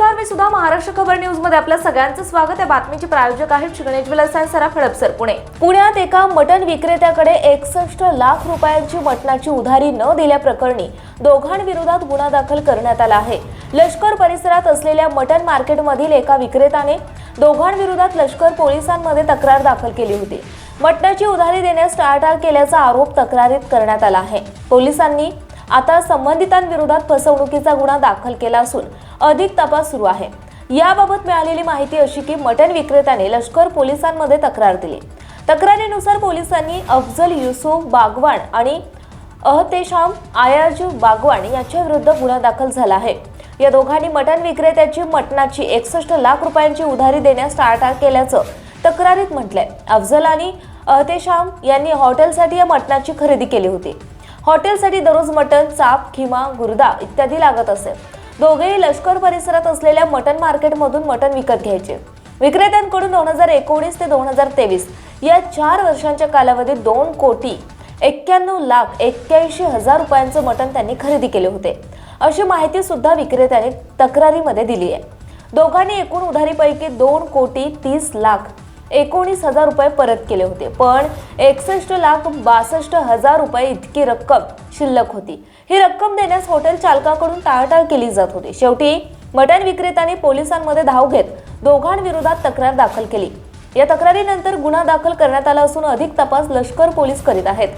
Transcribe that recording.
नमस्कार मी सुद्धा महाराष्ट्र खबर न्यूजमध्ये आपल्या सगळ्यांचं स्वागत. आहे बातमीचे प्रायोजक आहेत गणेश विलास आणि सराफ हडपसर पुणे. पुण्यात एका मटण विक्रेत्याकडे एकसष्ट लाख रुपयांची मटणाची उधारी न दिल्याप्रकरणी दोघांविरोधात गुन्हा दाखल करण्यात आला आहे. लष्कर परिसरात असलेल्या मटण मार्केटमधील एका विक्रेत्याने दोघांविरोधात लष्कर पोलिसांमध्ये तक्रार दाखल केली होती. मटणाची उधारी देण्यास टाळाटाळ केल्याचा आरोप तक्रारीत करण्यात आला आहे. पोलिसांनी आता संबंधितांविरोधात फसवणुकीचा गुन्हा दाखल केला असून अधिक तपास सुरू आहे. याबाबत मिळालेली माहिती अशी की मटण विक्रेत्याने लष्कर पोलिसांमध्ये तक्रार दिली. तक्रारीनुसार पोलिसांनी अफजल युसुफ बागवान आणि अहतेशाम आयाज बागवान यांच्या विरुद्ध गुन्हा दाखल झाला आहे. या दोघांनी मटण विक्रेत्याची मटणाची एकसष्ट लाख रुपयांची उधारी देण्यास टाळाटाळ केल्याचं तक्रारीत म्हटलंय. अफजल आणि अहतेशाम यांनी हॉटेलसाठी या मटणाची खरेदी केली होती. हॉटेलसाठी दररोज मटण चाप खिमा गुर्दा इत्यादी लागत असे. दोघेही लष्कर परिसरात असलेल्या मटण मार्केटमधून मटण विकत घ्यायचे. विक्रेत्यांकडून दोन हजार एकोणीस ते दोन हजार तेवीस या चार वर्षांच्या कालावधीत दोन कोटी एक्क्याण्णव लाख एक्क्याऐंशी हजार रुपयांचं मटण त्यांनी खरेदी केले होते. अशी माहिती सुद्धा विक्रेत्याने तक्रारीमध्ये दिली आहे. दोघांनी एकूण उधारीपैकी दोन कोटी तीस लाख एकोणीस हजार रुपये परत केले होते. पण एकसष्ट लाख बासष्ट हजार रुपये इतकी रक्कम शिल्लक होती. ही रक्कम देण्यास हॉटेल चालकाकडून टाळाटाळ केली जात होती. शेवटी मटण विक्रेत्याने पोलिसांमध्ये धाव घेत दोघांविरोधात तक्रार दाखल केली. या तक्रारीनंतर गुन्हा दाखल करण्यात आला असून अधिक तपास लष्कर पोलीस करीत आहेत.